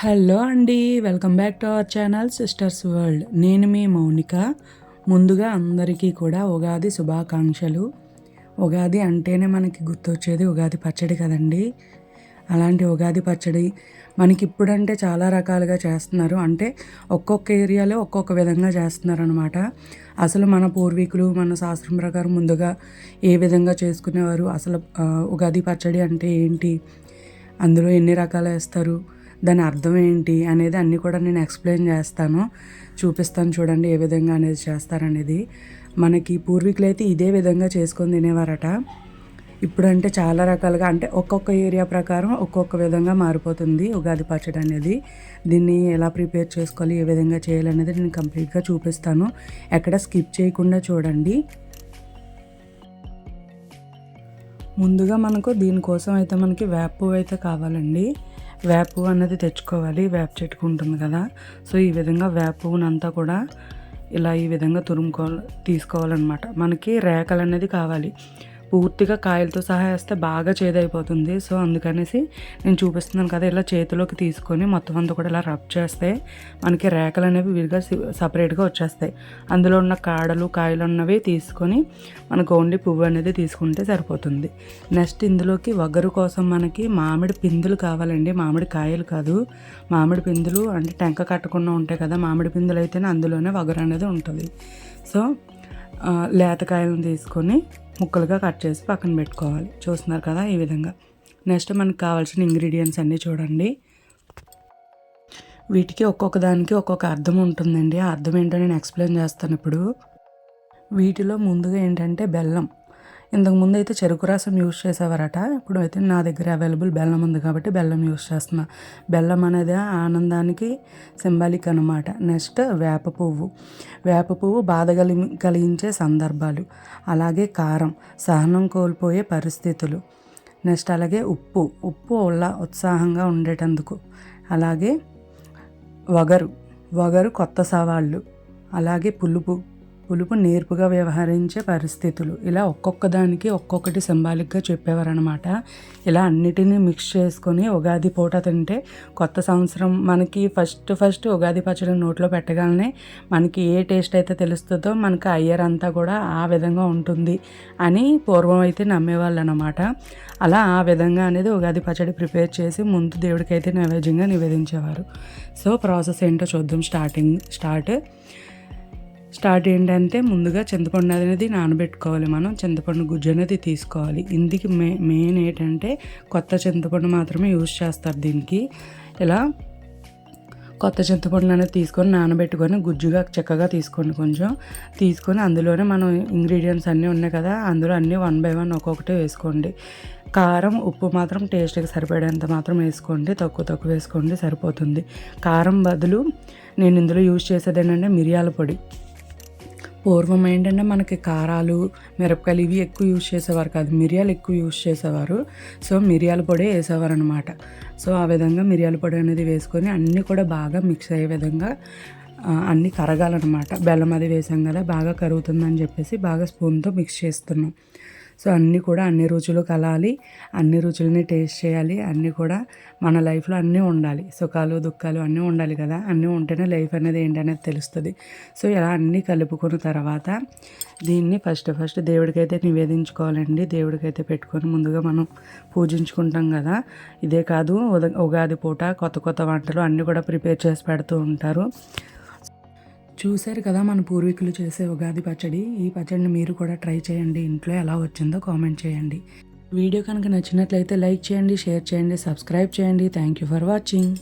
Hello అండి welcome back to our channel Sisters World. నేను మీ మౌనిక. ముందుగా అందరికీ కూడా ఉగాది శుభాకాంక్షలు. ఉగాది అంటేనే మనకి గుర్తొచ్చేది ఉగాది పచ్చడి కదండి. అలాంటి ఉగాది పచ్చడి మనకి ఇప్పుడంటే చాలా రకాలుగా చేస్తున్నారు. అంటే ఒక్కొక్క ఏరియాలో ఒక్కొక్క విధంగా చేస్తున్నారు అనమాట అసలు మన పూర్వీకులు మన శాస్త్రం ప్రకారం ముందుగా ఏ విధంగా చేసుకునేవారు? అసలు ఉగాది పచ్చడి అంటే ఏంటి? అందులో ఎన్ని రకాలు వేస్తారు? దాని అర్థం ఏంటి అనేది అన్నీ కూడా నేను ఎక్స్ప్లెయిన్ చేస్తాను. చూపిస్తాను చూడండి ఏ విధంగా అనేది చేస్తారనేది. మనకి పూర్వీకులు అయితే ఇదే విధంగా చేసుకొని తినేవారట. ఇప్పుడంటే చాలా రకాలుగా అంటే ఒక్కొక్క ఏరియా ప్రకారం ఒక్కొక్క విధంగా మారిపోతుంది ఉగాది పచ్చడి అనేది. దీన్ని ఎలా ప్రిపేర్ చేసుకోవాలి ఏ విధంగా చేయాలనేది నేను కంప్లీట్గా చూపిస్తాను. ఎక్కడ స్కిప్ చేయకుండా చూడండి. ముందుగా మనకు దీనికోసం అయితే మనకి వేప అయితే కావాలండి. వేపు అన్నది తెచ్చుకోవాలి. వేప చెట్టుకు ఉంటుంది కదా. సో ఈ విధంగా వేపునంతా కూడా ఇలా ఈ విధంగా తురుముకోవాలి తీసుకోవాలన్నమాట. మనకి రేకలు అనేది కావాలి. పూర్తిగా కాయలతో సహా వేస్తే బాగా చేదైపోతుంది. సో అందుకనేసి నేను చూపిస్తున్నాను కదా ఇలా చేతిలోకి తీసుకొని మొత్తం అంతా కూడా ఇలా రబ్ చేస్తే మనకి రేకలు అనేవి విడిగా సపరేట్గా వచ్చేస్తాయి. అందులో ఉన్న కాడలు కాయలు ఉన్నవి తీసుకొని మనకు ఓన్లీ పువ్వు అనేది తీసుకుంటే సరిపోతుంది. నెక్స్ట్ ఇందులోకి వగరు కోసం మనకి మామిడి పిందులు కావాలండి. మామిడి కాయలు కాదు. మామిడి పిందులు అంటే టెంక కట్టకుండా ఉంటాయి కదా మామిడి పిందులు అయితేనే అందులోనే వగరు అనేది ఉంటుంది. సో లేతకాయలను తీసుకొని ముక్కలుగా కట్ చేసి పక్కన పెట్టుకోవాలి. చూస్తున్నారు కదా ఈ విధంగా. నెక్స్ట్ మనకు కావాల్సిన ఇంగ్రీడియంట్స్ అన్నీ చూడండి. వీటికి ఒక్కొక్క దానికి ఒక్కొక్క అర్థం ఉంటుందండి. ఆ అర్థం ఏంటో నేను ఎక్స్ప్లెయిన్ చేస్తాను ఇప్పుడు. వీటిలో ముందుగా ఏంటంటే బెల్లం. ఇంతకు ముందు అయితే చెరుకు రసం యూజ్ చేసేవారట. ఇప్పుడు అయితే నా దగ్గర అవైలబుల్ బెల్లం ఉంది కాబట్టి బెల్లం యూస్ చేస్తున్నా. బెల్లం అనేది ఆనందానికి సింబాలిక్ అనమాట నెక్స్ట్ వేప పువ్వు. వేప పువ్వు బాధ కలి కలిగించే సందర్భాలు. అలాగే కారం. సహనం కోల్పోయే పరిస్థితులు. నెక్స్ట్ అలాగే ఉప్పు. ఉప్పు ఉల్లా ఉత్సాహంగా ఉండేటందుకు. అలాగే వగరు. వగరు కొత్త సవాళ్ళు. అలాగే పులుపు. పులుపు నేర్పుగా వ్యవహరించే పరిస్థితులు. ఇలా ఒక్కొక్క దానికి ఒక్కొక్కటి సింబాలిక్గా చెప్పేవారనమాట ఇలా అన్నిటినీ మిక్స్ చేసుకొని ఉగాది పూట తింటే కొత్త సంవత్సరం మనకి ఫస్ట్ ఫస్ట్ ఉగాది పచ్చడి నోట్లో పెట్టగానే మనకి ఏ టేస్ట్ అయితే తెలుస్తుందో మనకి అయ్యర్ అంతా కూడా ఆ విధంగా ఉంటుంది అని పూర్వం అయితే నమ్మేవాళ్ళు అనమాట అలా ఆ విధంగా అనేది ఉగాది పచ్చడి ప్రిపేర్ చేసి ముందు దేవుడికైతే నైవేద్యంగా నివేదించేవారు. సో ప్రాసెస్ ఏంటో చూద్దాం. స్టార్టింగ్ స్టార్ట్ స్టార్ట్ ఏంటంటే ముందుగా చింతపండు అనేది నానబెట్టుకోవాలి మనం. చింతపండు గుజ్జు అనేది తీసుకోవాలి. ఇందుకు మే మెయిన్ ఏంటంటే కొత్త చింతపండు మాత్రమే యూజ్ చేస్తారు దీనికి. ఇలా కొత్త చింతపండు అనేది తీసుకొని నానబెట్టుకొని గుజ్జుగా చక్కగా తీసుకోండి కొంచెం. తీసుకొని అందులోనే మనం ఇంగ్రీడియంట్స్ అన్నీ ఉన్నాయి కదా అందులో అన్నీ వన్ బై వన్ ఒక్కొక్కటి వేసుకోండి. కారం ఉప్పు మాత్రం టేస్ట్కి సరిపడేంత మాత్రం వేసుకోండి. తక్కువ తక్కువ వేసుకోండి సరిపోతుంది. కారం బదులు నేను ఇందులో యూజ్ చేసేది ఏంటంటే మిరియాల పొడి. పూర్వం ఏంటంటే మనకి కారాలు మిరపకాయలు ఇవి ఎక్కువ యూజ్ చేసేవారు కాదు. మిరియాలు ఎక్కువ యూజ్ చేసేవారు. సో మిరియాల పొడి వేసేవారు అనమాట సో ఆ విధంగా మిరియాల పొడి అనేది వేసుకొని అన్నీ కూడా బాగా మిక్స్ అయ్యే విధంగా అన్నీ కరగాలన్నమాట. బెల్లం అది వేసాం కదా బాగా కరుగుతుందని చెప్పేసి బాగా స్పూన్తో మిక్స్ చేస్తున్నాం. సో అన్నీ కూడా అన్ని రుచులు కలాలి అన్ని రుచులని టేస్ట్ చేయాలి అన్నీ కూడా మన లైఫ్లో అన్నీ ఉండాలి. సుఖాలు దుఃఖాలు అన్నీ ఉండాలి కదా? అన్నీ ఉంటేనే లైఫ్ అనేది ఏంటనేది తెలుస్తుంది. సో ఇలా అన్నీ కలుపుకున్న తర్వాత దీన్ని ఫస్ట్ ఫస్ట్ దేవుడికైతే నివేదించుకోవాలండి. దేవుడికైతే పెట్టుకొని ముందుగా మనం పూజించుకుంటాం కదా? ఇదే కాదు ఉగాది పూట కొత్త కొత్త వంటలు అన్నీ కూడా ప్రిపేర్ చేసి పెడుతూ ఉంటారు. చూశారు కదా మన పూర్వీకులు చేసే ఉగాది పచ్చడి. ఈ పచ్చడిని మీరు కూడా ట్రై చేయండి. ఇంట్లో ఎలా వచ్చిందో కామెంట్ చేయండి. వీడియో కనుక నచ్చినట్లయితే లైక్ చేయండి షేర్ చేయండి సబ్స్క్రైబ్ చేయండి. Thank you for watching